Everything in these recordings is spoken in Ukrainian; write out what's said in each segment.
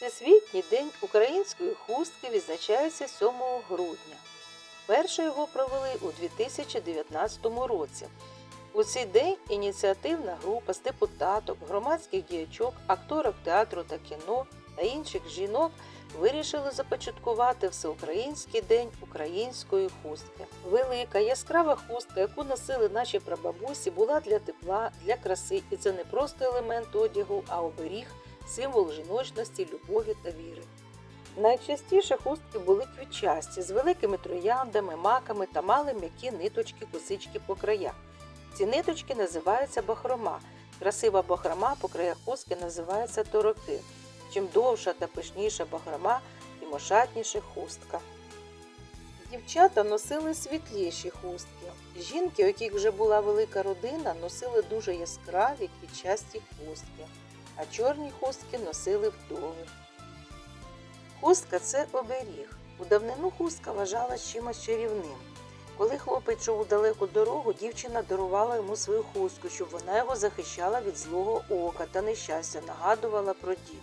Всесвітній день української хустки відзначається 7 грудня. Перше його провели у 2019 році. У цей день ініціативна група з депутаток, громадських діячок, акторок театру та кіно та інших жінок вирішили започаткувати всеукраїнський день української хустки. Велика яскрава хустка, яку носили наші прабабусі, була для тепла, для краси, і це не просто елемент одягу, а оберіг, символ жіночності, любові та віри. Найчастіше хустки були квітчасті з великими трояндами, маками та мали м'які ниточки, косички по краях. Ці ниточки називаються бахрома. Красива бахрома по краях хустки називається тороки. Чим довша та пишніша бахрома, тим ошатніша хустка. Дівчата носили світліші хустки. Жінки, у яких вже була велика родина, носили дуже яскраві квітчасті хустки, а чорні хустки носили вдови. Хустка це оберіг. У давнину хустка вважалась чимось чарівним. Коли хлопець йшов у далеку дорогу, дівчина дарувала йому свою хустку, щоб вона його захищала від злого ока та нещастя, нагадувала про дім.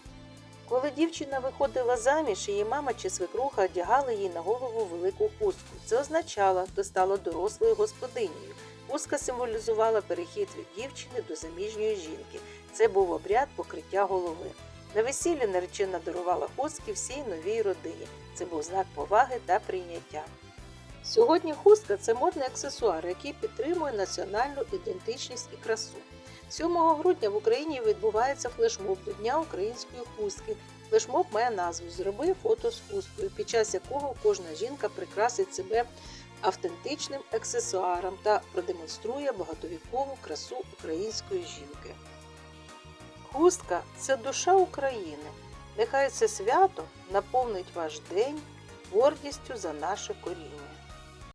Коли дівчина виходила заміж, її мама чи свекруха одягали їй на голову велику хустку. Це означало, що стала дорослою господинею. Хустка символізувала перехід від дівчини до заміжньої жінки. Це був обряд покриття голови. На весіллі наречена дарувала хустки всій новій родині. Це був знак поваги та прийняття. Сьогодні хустка це модний аксесуар, який підтримує національну ідентичність і красу. 7 грудня в Україні відбувається флешмоб до Дня української хустки. Флешмоб має назву Зроби фото з хусткою, під час якого кожна жінка прикрасить себе автентичним аксесуаром та продемонструє багатовікову красу української жінки. Хустка це душа України. Нехай це свято наповнить ваш день гордістю за наше коріння.